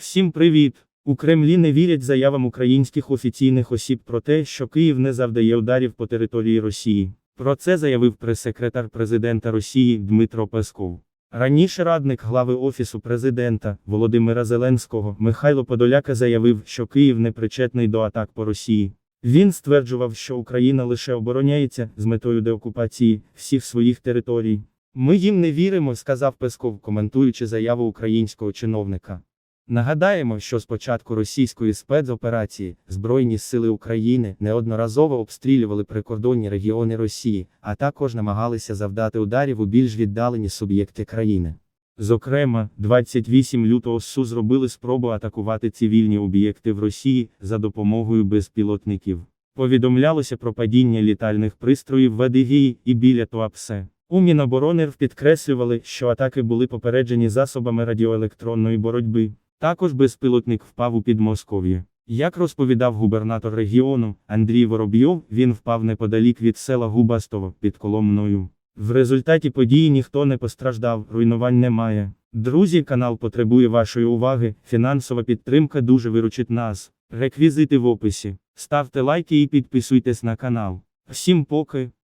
Всім привіт! У Кремлі не вірять заявам українських офіційних осіб про те, що Київ не завдає ударів по території Росії. Про це заявив прес-секретар президента Росії Дмитро Песков. Раніше радник глави Офісу президента Володимира Зеленського Михайло Подоляка заявив, що Київ не причетний до атак по Росії. Він стверджував, що Україна лише обороняється з метою деокупації всіх своїх територій. Ми їм не віримо, сказав Песков, коментуючи заяву українського чиновника. Нагадаємо, що з початку російської спецоперації Збройні сили України неодноразово обстрілювали прикордонні регіони Росії, а також намагалися завдати ударів у більш віддалені суб'єкти країни. Зокрема, 28 лютого СУ зробили спробу атакувати цивільні об'єкти в Росії за допомогою безпілотників. Повідомлялося про падіння літальних пристроїв в Адигії і біля Туапсе. У Міноборони підкреслювали, що атаки були попереджені засобами радіоелектронної боротьби. Також безпілотник впав у Підмосков'я. Як розповідав губернатор регіону Андрій Воробйов, він впав неподалік від села Губастово під Коломною. В результаті події ніхто не постраждав, руйнувань немає. Друзі, канал потребує вашої уваги. Фінансова підтримка дуже виручить нас. Реквізити в описі. Ставте лайки і підписуйтесь на канал. Всім поки.